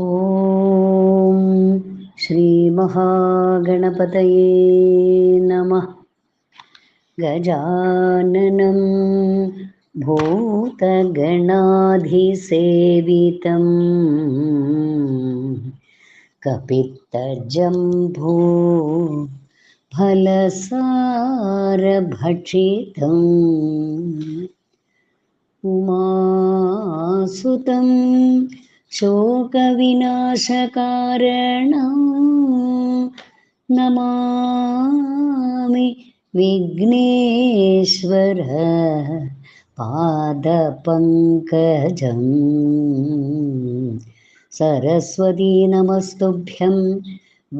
ॐ श्रीमहागणपतये नमः। गजाननं भूतगणाधिसेवितं कपित्तजम्भो फलसारभक्षितम् उमासुतं शोकविनाशकारणं नमामि विघ्नेश्वर पादपङ्कजम्। सरस्वती नमस्तुभ्यं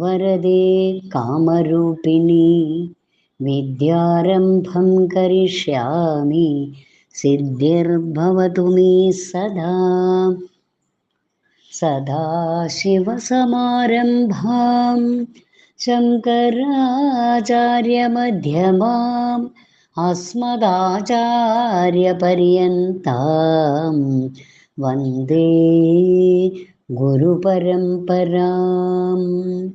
वरदे कामरूपिणी विद्यारम्भं करिष्यामि सिद्धिर्भवतु मे सदा सदाशिवसमारम्भां शङ्कराचार्यमध्यमाम् अस्मदाचार्यपर्यन्तां वन्दे गुरुपरम्पराम्।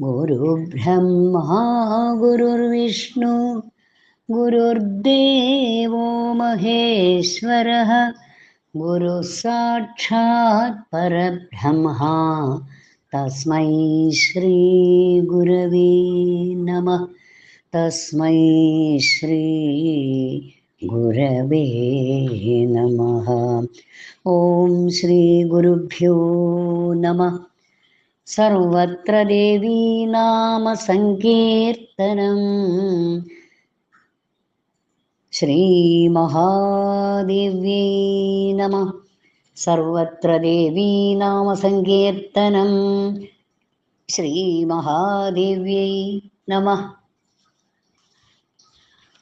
गुरुब्रह्मा गुरुर्विष्णु गुरुर्देवो महेश्वरः गुरुः साक्षात् परब्रह्मा तस्मै श्रीगुरवे नमः तस्मै श्रीगुरवे नमः ॐ श्रीगुरुभ्यो नमः सर्वत्र देवी ശ്രീമഹാദേവ്യേ നമ. സർവത്ര ദേവീ നാമസങ്കീർത്തനം. ശ്രീമഹാദേവ്യൈ നമ.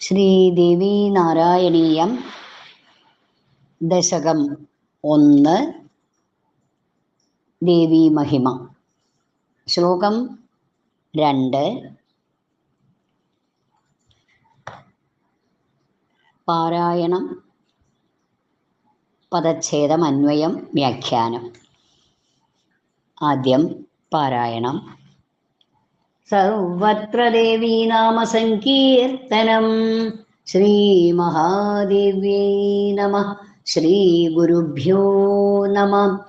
ശ്രീദേവി നാരായണീയം. ദശകം ഒന്ന്. ദേവീ മഹിമ. ശ്ലോകം രണ്ട്. പാരായണം പദച്ഛേദം അന്വയം വ്യാഖ്യാനം. ആദ്യം പാരായണം. സർവത്ര ദേവീ നാമ സങ്കീർത്തനം. ശ്രീമഹാദേവ്യൈ നമ. ശ്രീഗുരുഭ്യോ നമ.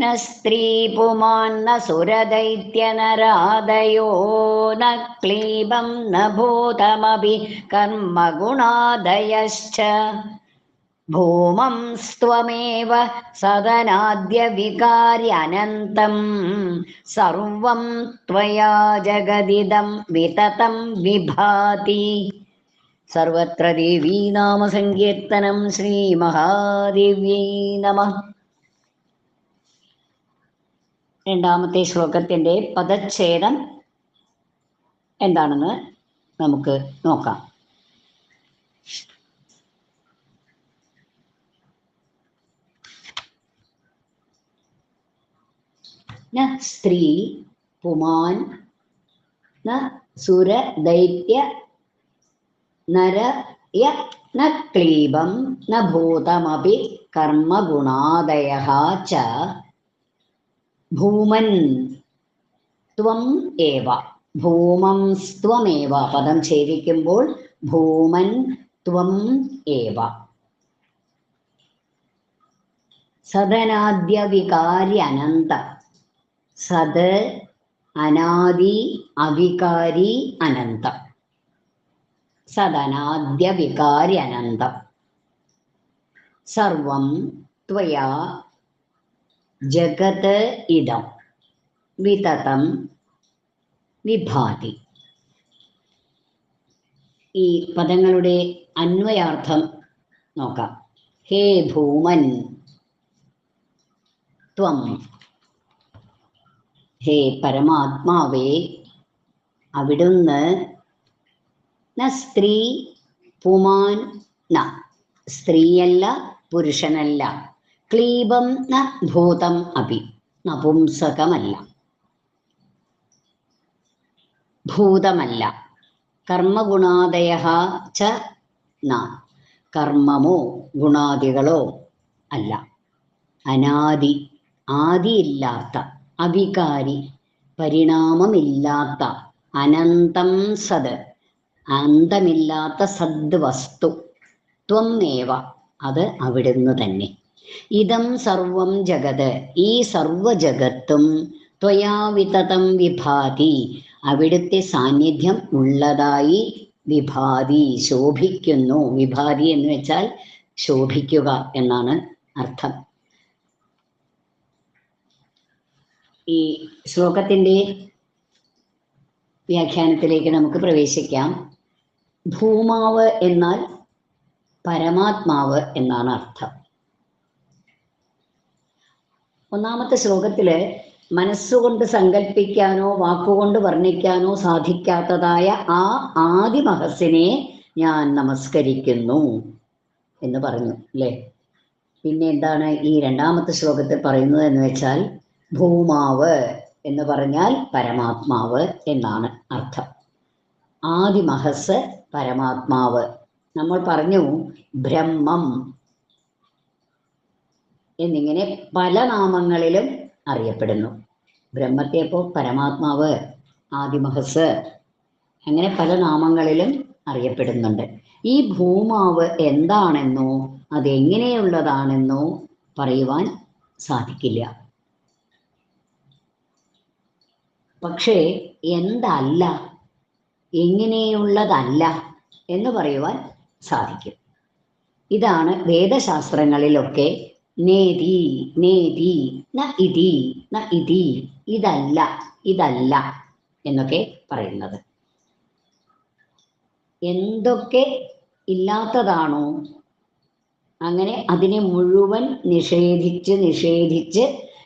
न स्त्रीपुमान्न सुरदैत्यनरादयो न क्लीबं न भूतमपि कर्मगुणादयश्च भूमं स्त्वमेव सदनाद्यविकार्यनन्तं सर्वं त्वया जगदिदं विततं विभाति सर्वत्र देवी नाम सङ्कीर्तनं श्रीमहादेव्यै नमः രണ്ടാമത്തെ ശ്ലോകത്തിന്റെ പദച്ഛേദം എന്താണെന്ന് നമുക്ക് നോക്കാം. ന സ്ത്രീ പുമാൻ ന സുര ദൈത്യ നര യ ന ന ഭൂതമപി കർമ്മഗുണാദയ ച ഭൂമൻ ത്വം ഏവ. ഭൂമം സ്ത്വമേവ പദം ഛേദിക്കുമ്പോൾ ഭൂമൻ ത്വം ഏവ. സദനാദ്യ വികാരി അനന്ത. സത് അനാദി അവികാരി അനന്തം. സർവം ത്വയാ ജഗത് ഇതം വിതതം വിഭാതി. ഈ പദങ്ങളുടെ അന്വയാർത്ഥം നോക്കാം. ഹേ ഭൂമൻ. ത്വം. ഹേ പരമാത്മാവേ. അവിടുന്ന് ന സ്ത്രീ പുമാൻ ന. സ്ത്രീയല്ല പുരുഷനല്ല. ക്ലീബം ന ഭൂതം അപി നപുംസകമല്ല. ഭൂതമല്ല. കർമ്മഗുണാദയ ച ന കർമ്മമോ ഗുണാദികളോ അല്ല. അനാദി ആദിയില്ലാത്ത അവികാരി പരിണാമമില്ലാത്ത അനന്തം സത് അന്തമില്ലാത്ത സദ് വസ്തു ത്വമേവ അത് അവിടുന്ന് തന്നെ. ഇതം സർവം ജഗത്. ഈ സർവ ജഗത്തും ത്വയാ വിതതം വിഭാതി. അവിടുത്തെ സാന്നിധ്യം ഉള്ളതായി വിഭാതി ശോഭിക്കുന്നു. വിഭാതി എന്ന് വെച്ചാൽ ശോഭിക്കുക എന്നാണ് അർത്ഥം. ഈ ശ്ലോകത്തിന്റെ വ്യാഖ്യാനത്തിലേക്ക് നമുക്ക് പ്രവേശിക്കാം. ഭൂമാവ് എന്നാൽ പരമാത്മാവ് എന്നാണ് അർത്ഥം. ഒന്നാമത്തെ ശ്ലോകത്തിൽ മനസ്സുകൊണ്ട് സങ്കല്പിക്കാനോ വാക്കുകൊണ്ട് വർണിക്കാനോ സാധിക്കാത്തതായ ആ ആദിമഹസ്സിനെ ഞാൻ നമസ്കരിക്കുന്നു എന്ന് പറഞ്ഞു അല്ലേ? പിന്നെ എന്താണ് ഈ രണ്ടാമത്തെ ശ്ലോകത്തിൽ പറയുന്നത് എന്ന് വെച്ചാൽ ഭൂമാവ് എന്ന് പറഞ്ഞാൽ പരമാത്മാവ് എന്നാണ് അർത്ഥം. ആദിമഹസ് പരമാത്മാവ്. നമ്മൾ പറഞ്ഞു ബ്രഹ്മം എന്നിങ്ങനെ പല നാമങ്ങളിലും അറിയപ്പെടുന്നു. ബ്രഹ്മത്തെ ഇപ്പോൾ പരമാത്മാവ് ആദിമഹസ് അങ്ങനെ പല നാമങ്ങളിലും അറിയപ്പെടുന്നുണ്ട്. ഈ ഭൂമാവ് എന്താണെന്നോ അതെങ്ങനെയുള്ളതാണെന്നോ പറയുവാൻ സാധിക്കില്ല. പക്ഷേ എന്തല്ല എങ്ങനെയുള്ളതല്ല എന്ന് പറയുവാൻ സാധിക്കും. ഇതാണ് വേദശാസ്ത്രങ്ങളിലൊക്കെ നേതി നേതി ന ഇതി ന ഇതി ഇതല്ല ഇതല്ല എന്നൊക്കെ പറയുന്നത്. എന്തൊക്കെ ഇല്ലാത്തതാണോ? അങ്ങനെ അതിനെ മുഴുവൻ നിഷേധിച്ച് നിഷേധിച്ച്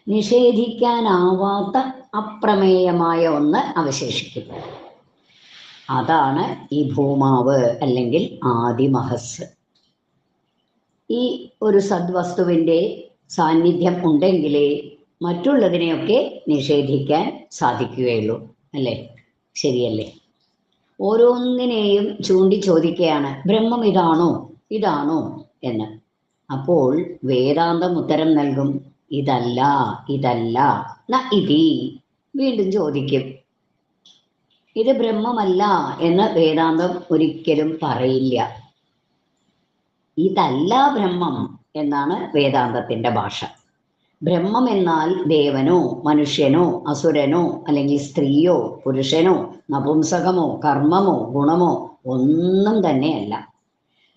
നിഷേധിക്കാനാവാത്ത അപ്രമേയമായ ഒന്ന് അവശേഷിക്കും അതാണ് ഈ ഭൂമാവ് അല്ലെങ്കിൽ ആദിമഹസ്. ഈ ഒരു സദ്വസ്തുവിന്റെ സാന്നിധ്യം ഉണ്ടെങ്കിലേ മറ്റുള്ളതിനെയൊക്കെ നിഷേധിക്കാൻ സാധിക്കുകയുള്ളൂ അല്ലേ? ശരിയല്ലേ? ഓരോന്നിനെയും ചൂണ്ടി ചോദിക്കുകയാണ് ബ്രഹ്മം ഇതാണോ? ഇതാണോ? എന്ന്. അപ്പോൾ വേദാന്തം ഉത്തരം നൽകും ഇതല്ല ഇതല്ല ന ഇതി. വീണ്ടും ചോദിക്കും ഇത് ബ്രഹ്മമല്ല എന്ന് വേദാന്തം ഒരിക്കലും പറയില്ല. ഇതല്ല ബ്രഹ്മം എന്നാണ് വേദാന്തത്തിന്റെ ഭാഷ. ബ്രഹ്മം എന്നാൽ ദേവനോ മനുഷ്യനോ അസുരനോ അല്ലെങ്കിൽ സ്ത്രീയോ പുരുഷനോ നപുംസകമോ കർമ്മമോ ഗുണമോ ഒന്നും തന്നെയല്ല.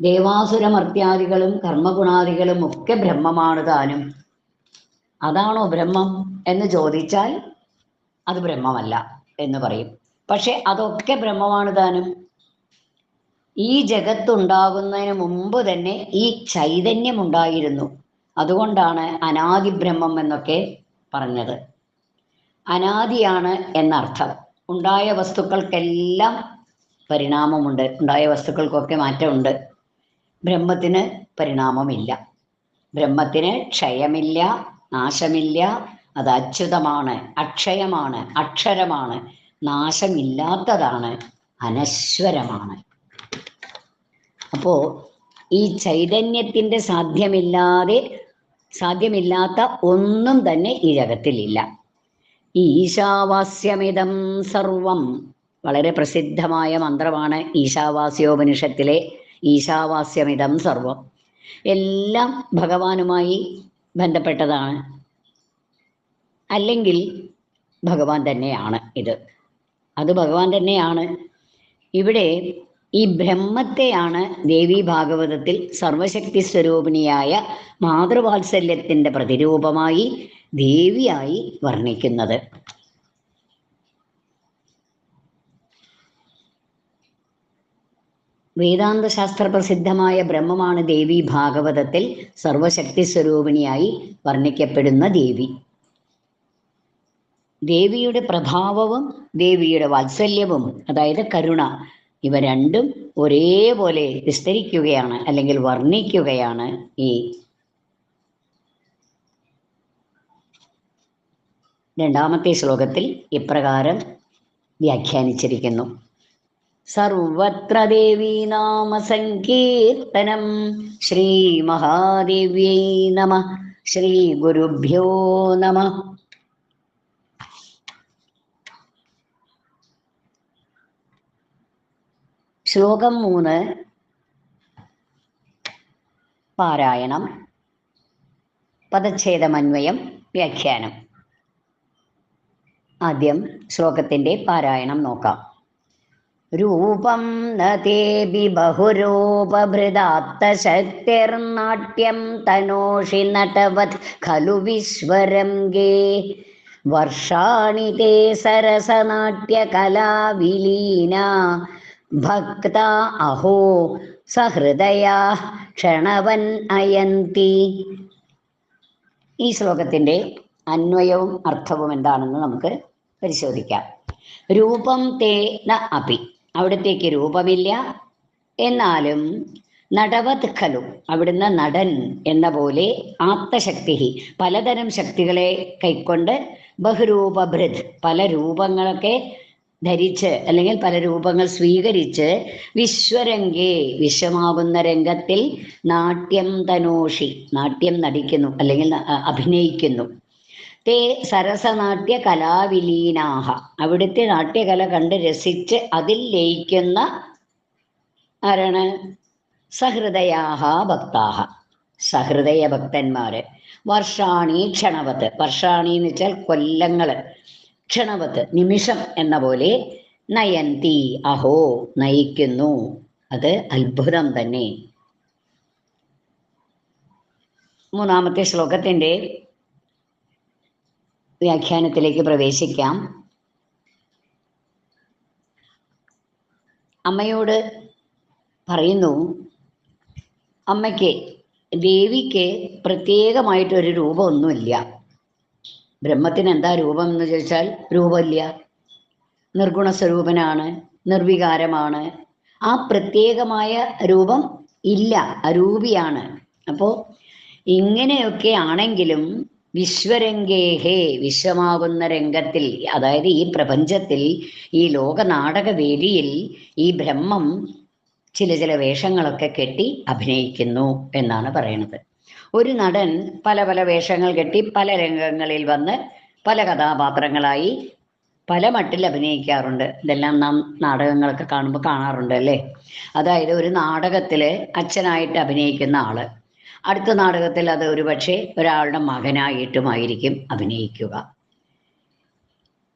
ദേവാസുരമർത്യാദികളും കർമ്മഗുണാദികളും ഒക്കെ ബ്രഹ്മമാണ് താനും. അതാണോ ബ്രഹ്മം എന്ന് ചോദിച്ചാൽ അത് ബ്രഹ്മമല്ല എന്ന് പറയും. പക്ഷെ അതൊക്കെ ബ്രഹ്മമാണ് താനും. ഈ ജഗത്തുണ്ടാകുന്നതിന് മുമ്പ് തന്നെ ഈ ചൈതന്യം ഉണ്ടായിരുന്നു അതുകൊണ്ടാണ് അനാദി ബ്രഹ്മം എന്നൊക്കെ പറഞ്ഞത്. അനാദിയാണ് എന്നർത്ഥം. ഉണ്ടായ വസ്തുക്കൾക്കെല്ലാം പരിണാമമുണ്ട്. ഉണ്ടായ വസ്തുക്കൾക്കൊക്കെ മാറ്റമുണ്ട്. ബ്രഹ്മത്തിന് പരിണാമമില്ല. ബ്രഹ്മത്തിന് ക്ഷയമില്ല നാശമില്ല അത് അച്യുതമാണ് അക്ഷയമാണ് അക്ഷരമാണ് നാശമില്ലാത്തതാണ് അനശ്വരമാണ്. അപ്പോ ഈ ചൈതന്യത്തിന്റെ സാധ്യമില്ലാതെ സാധ്യമില്ലാത്ത ഒന്നും തന്നെ ഈ ജഗത്തിലില്ല. ഈശാവാസ്യമിതം സർവം വളരെ പ്രസിദ്ധമായ മന്ത്രമാണ് ഈശാവാസ്യോപനിഷത്തിലെ ഈശാവാസ്യമിതം സർവം. എല്ലാം ഭഗവാനുമായി ബന്ധപ്പെട്ടതാണ്. അല്ലെങ്കിൽ ഭഗവാൻ തന്നെയാണ് ഇത്. അത് ഭഗവാൻ തന്നെയാണ്. ഇവിടെ ഈ ബ്രഹ്മത്തെയാണ് ദേവി ഭാഗവതത്തിൽ സർവശക്തി സ്വരൂപിണിയായ മാതൃവാത്സല്യത്തിന്റെ പ്രതിരൂപമായി ദേവിയായി വർണിക്കുന്നത്. വേദാന്ത ശാസ്ത്ര പ്രസിദ്ധമായ ബ്രഹ്മമാണ് ദേവി ഭാഗവതത്തിൽ സർവശക്തി സ്വരൂപിണിയായി വർണിക്കപ്പെടുന്ന ദേവി. ദേവിയുടെ പ്രഭാവവും ദേവിയുടെ വാത്സല്യവും അതായത് കരുണ ഇവ രണ്ടും ഒരേപോലെ വിസ്തരിക്കുകയാണ് അല്ലെങ്കിൽ വർണിക്കുകയാണ് ഈ രണ്ടാമത്തെ ശ്ലോകത്തിൽ ഇപ്രകാരം വ്യാഖ്യാനിച്ചിരിക്കുന്നു. സർവത്ര ദേവീനാമസങ്കീർത്തനം ശ്രീമഹാദേവ്യൈ നമ ശ്രീ ഗുരുഭ്യോ നമ. ശ്ലോകം മൂന്ന്. പാരായണം. പദച്ഛേദമന്വയം വ്യാഖ്യാനം. ആദ്യം ശ്ലോകത്തിന്റെ പാരായണം നോക്കാം. രൂപം നതേബി ബഹുരൂപഭൃദാത്തശക്തിർനാട്യം തനോഷി നടവത് ഖലു വിശ്വരംഗേ വർഷാണി തേ സരസനാട്യകലാവിലീന. ഭക്ത അഹോ സഹൃദയാ ക്ഷണവൻ അയന്തി. ഈ ശ്ലോകത്തിന്റെ അന്വയവും അർത്ഥവും എന്താണെന്ന് നമുക്ക് പരിശോധിക്കാം. രൂപം തേ ന അപി. അവിടത്തേക്ക് രൂപമില്ല. എന്നാലും നടവത് ഖലു. അവിടുന്ന് നടൻ എന്ന പോലെ ആത്മശക്തി പലതരം ശക്തികളെ കൈക്കൊണ്ട് ബഹുരൂപഭൃത് പല രൂപങ്ങളൊക്കെ ധരിച്ച് അല്ലെങ്കിൽ പല രൂപങ്ങൾ സ്വീകരിച്ച് വിശ്വരംഗേ വിശ്വമാകുന്ന രംഗത്തിൽ നാട്യം തനോഷി നാട്യം നടിക്കുന്നു അല്ലെങ്കിൽ അഭിനയിക്കുന്നു. തേ സരസനാട്യ കലാവിലീനാഹ. അവിടുത്തെ നാട്യകല കണ്ട് രസിച്ച് അതിൽ ലയിക്കുന്ന ആരാണ്? സഹൃദയാഹ ഭക്താഹ. സഹൃദയ ഭക്തന്മാര്. വർഷാണി ക്ഷണവത്ത് വർഷാണി എന്ന് വെച്ചാൽ കൊല്ലങ്ങൾ. ക്ഷണവത്ത് നിമിഷം എന്ന പോലെ നയന്തി അഹോ നയിക്കുന്നു. അത് അത്ഭുതം തന്നെ. മൂന്നാമത്തെ ശ്ലോകത്തിന്റെ വ്യാഖ്യാനത്തിലേക്ക് പ്രവേശിക്കാം. അമ്മയോട് പറയുന്നു അമ്മയ്ക്ക് ദേവിക്ക് പ്രത്യേകമായിട്ടൊരു രൂപമൊന്നുമില്ല. ബ്രഹ്മത്തിന് എന്താ രൂപം എന്ന് ചോദിച്ചാൽ രൂപമില്ല. നിർഗുണ സ്വരൂപനാണ് നിർവികാരമാണ്. ആ പ്രത്യേകമായ രൂപം ഇല്ല അരൂപിയാണ്. അപ്പോ ഇങ്ങനെയൊക്കെ ആണെങ്കിലും വിശ്വരംഗേഹേ വിശ്വമാകുന്ന രംഗത്തിൽ അതായത് ഈ പ്രപഞ്ചത്തിൽ ഈ ലോക നാടക വേദിയിൽ ഈ ബ്രഹ്മം ചില ചില വേഷങ്ങളൊക്കെ കെട്ടി അഭിനയിക്കുന്നു എന്നാണ് പറയുന്നത് ഒരു നടൻ പല പല വേഷങ്ങൾ കെട്ടി പല രംഗങ്ങളിൽ വന്ന് പല കഥാപാത്രങ്ങളായി പല മട്ടിൽ അഭിനയിക്കാറുണ്ട്. ഇതെല്ലാം നാം നാടകങ്ങളൊക്കെ കാണുമ്പോൾ കാണാറുണ്ട് അല്ലേ? അതായത് ഒരു നാടകത്തിൽ അച്ഛനായിട്ട് അഭിനയിക്കുന്ന ആൾ. അടുത്ത നാടകത്തിൽ അത് ഒരുപക്ഷെ ഒരാളുടെ മകനായിട്ടുമായിരിക്കും അഭിനയിക്കുക.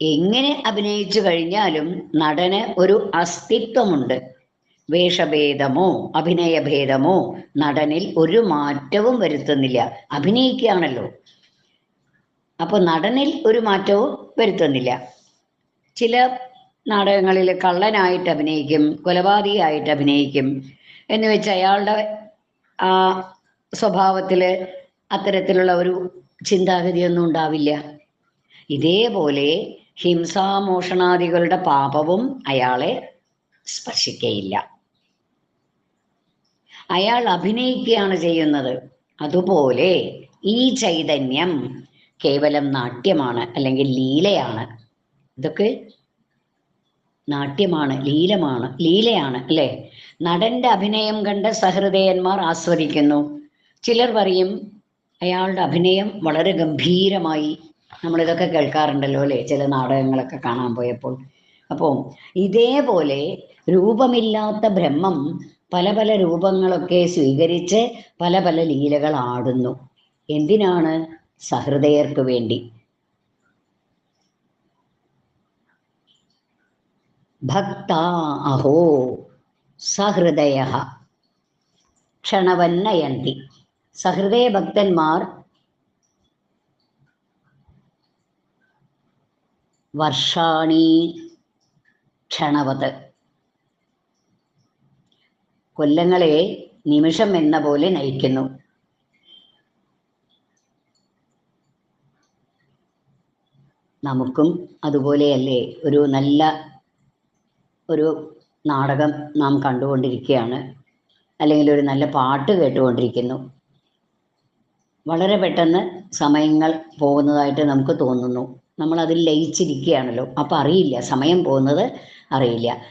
എങ്ങനെ അഭിനയിച്ചു കഴിഞ്ഞാലും നടന് ഒരു അസ്തിത്വമുണ്ട്. വേഷഭേദമോ അഭിനയഭേദമോ നടനിൽ ഒരു മാറ്റവും വരുത്തുന്നില്ല. അഭിനയിക്കുകയാണല്ലോ. അപ്പൊ നടനിൽ ഒരു മാറ്റവും വരുത്തുന്നില്ല. ചില നാടകങ്ങളിൽ കള്ളനായിട്ട് അഭിനയിക്കും കൊലപാതകയായിട്ട് അഭിനയിക്കും എന്ന് വെച്ച് അയാളുടെ ആ സ്വഭാവത്തിൽ അത്തരത്തിലുള്ള ഒരു ചിന്താഗതിയൊന്നും ഉണ്ടാവില്ല. ഇതേപോലെ ഹിംസാമോഷണാദികളുടെ പാപവും അയാളെ സ്പർശിക്കയില്ല. അയാൾ അഭിനയിക്കുകയാണ് ചെയ്യുന്നത്. അതുപോലെ ഈ ചൈതന്യം കേവലം നാട്യമാണ് അല്ലെങ്കിൽ ലീലയാണ്. ഇതൊക്കെ നാട്യമാണ് ലീലമാണ് ലീലയാണ് അല്ലെ? നടന്റെ അഭിനയം കണ്ട് സഹൃദയന്മാർ ആസ്വദിക്കുന്നു. ചിലർ പറയും അയാളുടെ അഭിനയം വളരെ ഗംഭീരമായി നമ്മളിതൊക്കെ കേൾക്കാറുണ്ടല്ലോ അല്ലെ? ചില നാടകങ്ങളൊക്കെ കാണാൻ പോയപ്പോൾ. അപ്പോൾ ഇതേപോലെ രൂപമില്ലാത്ത ബ്രഹ്മം പല പല രൂപങ്ങളൊക്കെ സ്വീകരിച്ച് പല പല ലീലകൾ ആടുന്നു. എന്തിനാണ് സഹൃദയർക്ക് വേണ്ടി? ഭക്ത അഹോ സഹൃദയ. ക്ഷണവന്നയന്തി. സഹൃദയ ഭക്തന്മാർ വർഷാണി ക്ഷണവത്. കൊല്ലങ്ങളെ നിമിഷം എന്ന പോലെ നയിക്കുന്നു. നമുക്കും അതുപോലെയല്ലേ ഒരു നല്ല ഒരു നാടകം നാം കണ്ടുകൊണ്ടിരിക്കുകയാണ്. അല്ലെങ്കിൽ ഒരു നല്ല പാട്ട് കേട്ടുകൊണ്ടിരിക്കുന്നു. വളരെ പെട്ടെന്ന് സമയങ്ങൾ പോകുന്നതായിട്ട് നമുക്ക് തോന്നുന്നു. നമ്മൾ അതിൽ ലയിച്ചിരിക്കുകയാണല്ലോ. അപ്പം അറിയില്ല. സമയം പോകുന്നത് അറിയില്ല.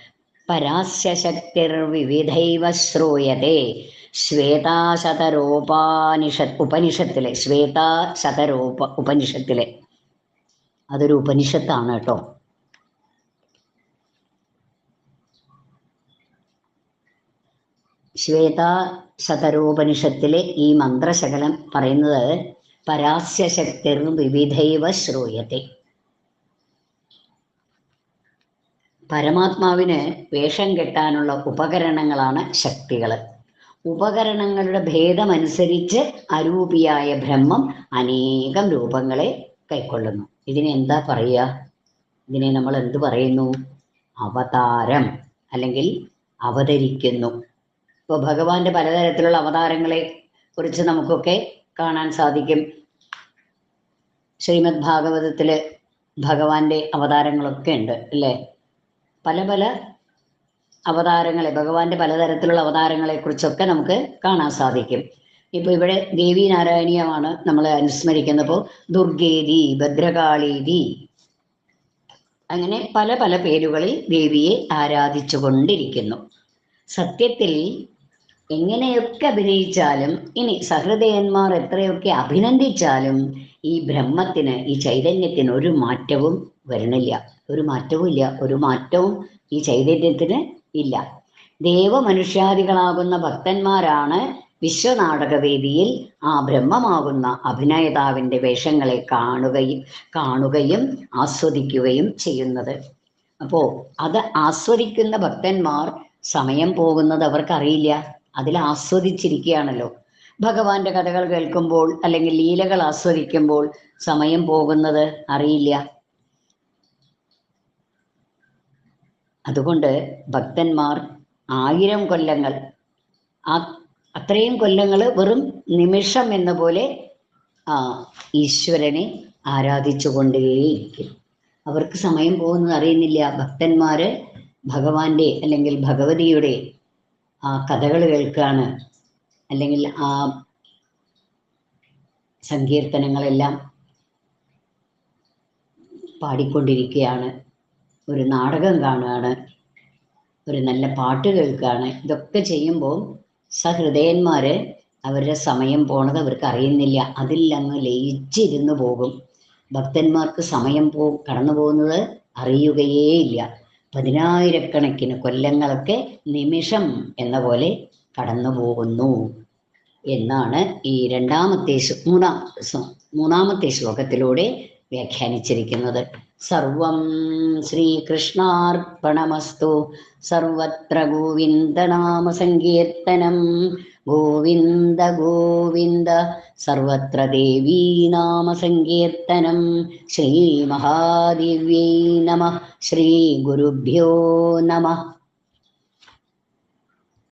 പരാസ്യശക്തിർവിവിധൈവ ശ്രൂയത്തെ ശ്വേതാശതരോപാനിഷ ഉപനിഷത്തിലെ ശ്വേതാശതരോപ ഉപനിഷത്തിലെ. അതൊരു ഉപനിഷത്താണ് കേട്ടോ. ശ്വേതാശതരോപനിഷത്തിലെ ഈ മന്ത്രശകലം പറയുന്നത് പരാസ്യശക്തിർ വിവിധൈവ ശ്രൂയത്തെ പരമാത്മാവിന് വേഷം കെട്ടാനുള്ള ഉപകരണങ്ങളാണ് ശക്തികൾ ഉപകരണങ്ങളുടെ ഭേദമനുസരിച്ച് അരൂപിയായ ബ്രഹ്മം അനേകം രൂപങ്ങളെ കൈക്കൊള്ളുന്നു. ഇതിനെ എന്താ പറയുക? ഇതിനെ നമ്മൾ എന്ത് പറയുന്നു? അവതാരം അല്ലെങ്കിൽ അവതരിക്കുന്നു. ഇപ്പോൾ ഭഗവാന്റെ പലതരത്തിലുള്ള അവതാരങ്ങളെ കുറിച്ച് നമുക്കൊക്കെ കാണാൻ സാധിക്കും. ശ്രീമദ് ഭാഗവതത്തിൽ ഭഗവാന്റെ അവതാരങ്ങളൊക്കെ ഉണ്ട് അല്ലേ? പല പല അവതാരങ്ങളെ ഭഗവാന്റെ പലതരത്തിലുള്ള അവതാരങ്ങളെ കുറിച്ചൊക്കെ നമുക്ക് കാണാൻ സാധിക്കും. ഇപ്പൊ ഇവിടെ ദേവി നാരായണീയമാണ് നമ്മൾ അനുസ്മരിക്കുന്നപ്പോൾ ദുർഗേദി ഭദ്രകാളീതി അങ്ങനെ പല പല പേരുകളിൽ ദേവിയെ ആരാധിച്ചു കൊണ്ടിരിക്കുന്നു സത്യത്തിൽ എങ്ങനെയൊക്കെ അഭിനയിച്ചാലും ഇനി സഹൃദയന്മാർ എത്രയൊക്കെ അഭിനന്ദിച്ചാലും ഈ ബ്രഹ്മത്തിന് ഈ ചൈതന്യത്തിന് ഒരു മാറ്റവും വരണില്ല. ഒരു മാറ്റവും ഇല്ല ഒരു മാറ്റവും ഈ ചൈതന്യത്തിന് ഇല്ല. ദേവമനുഷ്യാദികളാകുന്ന ഭക്തന്മാരാണ് വിശ്വനാടകവേദിയിൽ ആ ബ്രഹ്മമാകുന്ന അഭിനേതാവിന്റെ വേഷങ്ങളെ കാണുകയും കാണുകയും ആസ്വദിക്കുകയും ചെയ്യുന്നത്. അപ്പോ അത് ആസ്വദിക്കുന്ന ഭക്തന്മാർ സമയം പോകുന്നത് അവർക്കറിയില്ല. അതിൽ ആസ്വദിച്ചിരിക്കുകയാണല്ലോ. ഭഗവാന്റെ കഥകൾ കേൾക്കുമ്പോൾ അല്ലെങ്കിൽ ലീലകൾ ആസ്വദിക്കുമ്പോൾ സമയം പോകുന്നത് അറിയില്ല. അതുകൊണ്ട് ഭക്തന്മാർ ആയിരം കൊല്ലങ്ങൾ ആ അത്രയും കൊല്ലങ്ങൾ വെറും നിമിഷം എന്ന പോലെ ആ ഈശ്വരനെ ആരാധിച്ചു കൊണ്ടേയിരിക്കും. അവർക്ക് സമയം പോകുന്നത് അറിയുന്നില്ല. ഭക്തന്മാര് ഭഗവാന്റെ അല്ലെങ്കിൽ ഭഗവതിയുടെ ആ കഥകൾ കേൾക്കുകയാണ് അല്ലെങ്കിൽ ആ സങ്കീർത്തനങ്ങളെല്ലാം പാടിക്കൊണ്ടിരിക്കുകയാണ്. ഒരു നാടകം കാണുകയാണ് ഒരു നല്ല പാട്ട് കേൾക്കുകയാണ്. ഇതൊക്കെ ചെയ്യുമ്പോൾ സഹൃദയന്മാര് അവരുടെ സമയം പോണത് അവർക്ക് അറിയുന്നില്ല. അതിലങ്ങ് ലയിച്ചിരുന്നു പോകും. ഭക്തന്മാർക്ക് സമയം പോ കടന്നു പോകുന്നത് അറിയുകയേയില്ല പതിനായിരക്കണക്കിന് കൊല്ലങ്ങളൊക്കെ നിമിഷം എന്ന പോലെ കടന്നു പോകുന്നു എന്നാണ് ഈ രണ്ടാമത്തെ മൂന്നാം മൂന്നാമത്തെ ശ്ലോകത്തിലൂടെ വ്യാഖ്യാനിച്ചിരിക്കുന്നത്. സർവം ശ്രീകൃഷ്ണാർപ്പണമസ്തു. സർവത്ര ഗോവിന്ദനാമ സങ്കീർത്തനം ഗോവിന്ദ ഗോവിന്ദ. സർവത്ര ദേവീനാമ സങ്കീർത്തനം ശ്രീ മഹാദേവ്യൈ നമ. ശ്രീ ഗുരുഭ്യോ നമ.